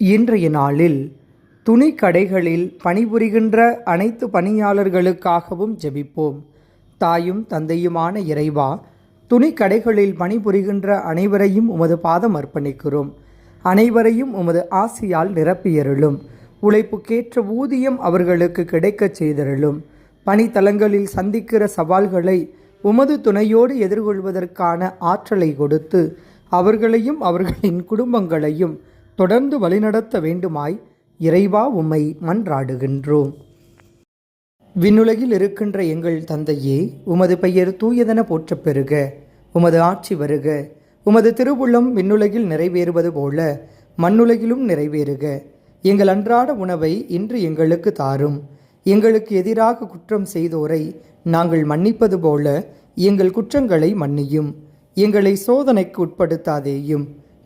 இன்றைய நாளில் துணி கடைகளில் பணிபுரிகின்ற அனைத்து பணியாளர்களுக்காகவும் ஜெபிப்போம். தாயும் தந்தையுமான இறைவா துணி கடைகளில் பணிபுரிகின்ற அனைவரையும் உமது பாதம் அர்ப்பணிக்கிறோம். அனைவரையும் உமது ஆசியால் நிரப்பியருளும். உழைப்புக்கேற்ற ஊதியம் அவர்களுக்கு கிடைக்கச் செய்தருளும். பணித்தலங்களில் சந்திக்கிற சவால்களை உமது துணையோடு எதிர்கொள்வதற்கான ஆற்றலை கொடுத்து அவர்களையும் அவர்களின் குடும்பங்களையும் தொடர்ந்து வழிநடத்த வேண்டுமாய் இறைவா உம்மை மன்றாடுகின்றோம். விண்ணுலகில் இருக்கின்ற எங்கள் தந்தையே உமது பெயர் தூயதென போற்றப் பெறுக உமது ஆட்சி வருக உமது திருவுள்ளம் விண்ணுலகில் நிறைவேறுவது போல மண்ணுலகிலும் நிறைவேறுக. எங்கள் அன்றாட உணவை இன்று எங்களுக்கு தாரும் எங்களுக்கு எதிராக குற்றம் செய்தோரை நாங்கள் மன்னிப்பது போல எங்கள் குற்றங்களை மன்னியும் எங்களை சோதனைக்கு உட்படுத்தாதேயும்.